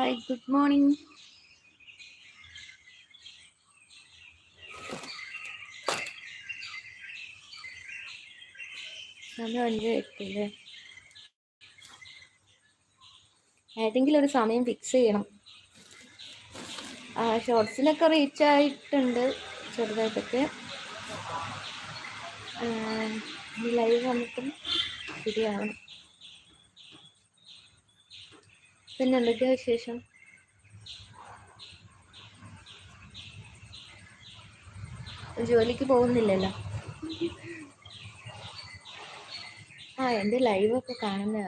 Hi good morning സമയം അഞ്ച് എട്ടില്ലേ ഏതെങ്കിലും ഒരു സമയം ഫിക്സ് ചെയ്യണം. ഷോർട്സിലൊക്കെ റീച്ച് ആയിട്ടുണ്ട് ചെറുതായിട്ടൊക്കെ. ലൈവ് വന്നിട്ടും ശരിയാവണം. പിന്നെ എന്തൊക്കെയാ വിശേഷം? ജോലിക്ക് പോകുന്നില്ലല്ലോ? ആ എന്റെ ലൈവൊക്കെ കാണുന്ന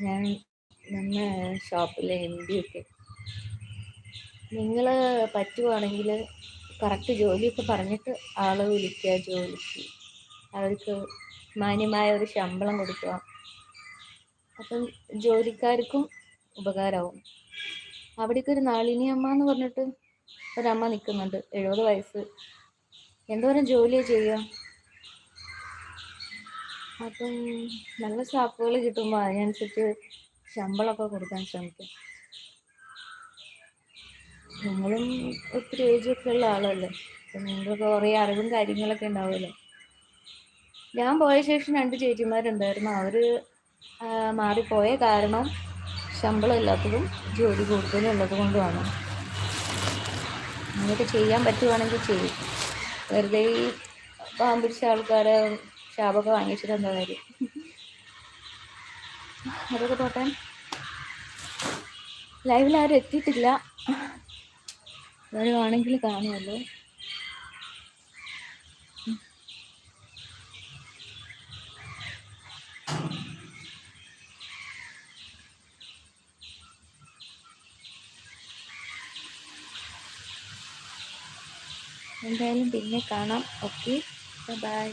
ഞാൻ നമ്മുടെ ഷോപ്പിലെ എം ഡി ഒക്കെ. നിങ്ങൾ പറ്റുവാണെങ്കിൽ കറക്റ്റ് ജോലിയൊക്കെ പറഞ്ഞിട്ട് ആളെ വിളിക്കുക ജോലിക്ക്. അവർക്ക് മാന്യമായ ഒരു ശമ്പളം കൊടുക്കുക അപ്പം ജോലിക്കാർക്കും ഉപകാരമാവും അവിടേക്ക് ഒരു നാളിനി അമ്മ എന്ന് പറഞ്ഞിട്ട് ഒരമ്മ നിൽക്കുന്നുണ്ട് എഴുപത് വയസ്സ്. എന്തോരം ജോലിയാണ് ചെയ്യുക അപ്പം നല്ല സ്റ്റാഫുകൾ കിട്ടുമ്പോൾ അതിനനുസരിച്ച് ശമ്പളമൊക്കെ കൊടുക്കാൻ ശ്രമിക്കാം. നിങ്ങളും ഒത്തിരി ഏജൊക്കെ ഉള്ള ആളല്ലേ? അപ്പം നിങ്ങൾക്ക് കുറേ അറിവും കാര്യങ്ങളൊക്കെ ഉണ്ടാവുമല്ലോ? ഞാൻ പോയ ശേഷം രണ്ട് ചേച്ചിമാരുണ്ടായിരുന്നു. അവർ മാറിപ്പോയ കാരണം ശമ്പളം ഇല്ലാത്തതും ജോലി കൂടുതലും ഉള്ളത് കൊണ്ടുമാണ് അങ്ങനെയൊക്കെ ചെയ്യാൻ പറ്റുവാണെങ്കിൽ ചെയ്യും. വെറുതെ ഈ പാമ്പിടിച്ച ആൾക്കാരെ ശാപൊക്കെ വാങ്ങിച്ചിട്ട് എന്താ കാര്യം? അതൊക്കെ പോട്ടെ. ലൈവിൽ ആരും എത്തിയിട്ടില്ല. വരുവാണെങ്കിൽ കാണുമല്ലോ. എന്തായാലും പിന്നെ കാണാം. Okay bye